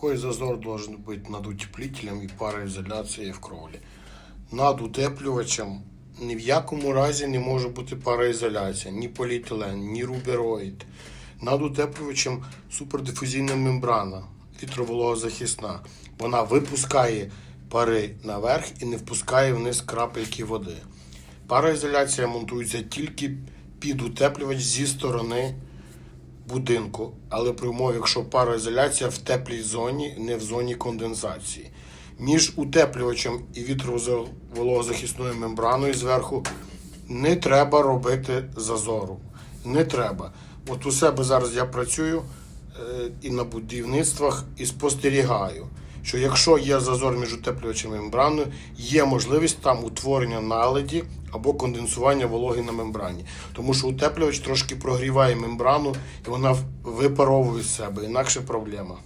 Какой зазор должен быть над утеплителем и пароизоляцією в кровлі? Над утеплювачем ні в якому разі не може бути пароізоляція, ні поліетилен, ні рубероїд. Над утеплювачем супердифузійна мембрана, вітровологозахисна. Вона випускає пари наверх і не впускає вниз крапельки води. Пароізоляція монтується тільки під утеплювач зі сторони будинку, але при умові, якщо пароізоляція в теплій зоні, не в зоні конденсації. Між утеплювачем і вітровологозахисною мембраною зверху не треба робити зазору. Не треба. От у себе зараз я працюю е, і на будівництвах і спостерігаю, що якщо є зазор між утеплювачем і мембраною, є можливість там утворення наледі або конденсування вологи на мембрані. Тому що утеплювач трошки прогріває мембрану і вона випаровує себе, інакше проблема.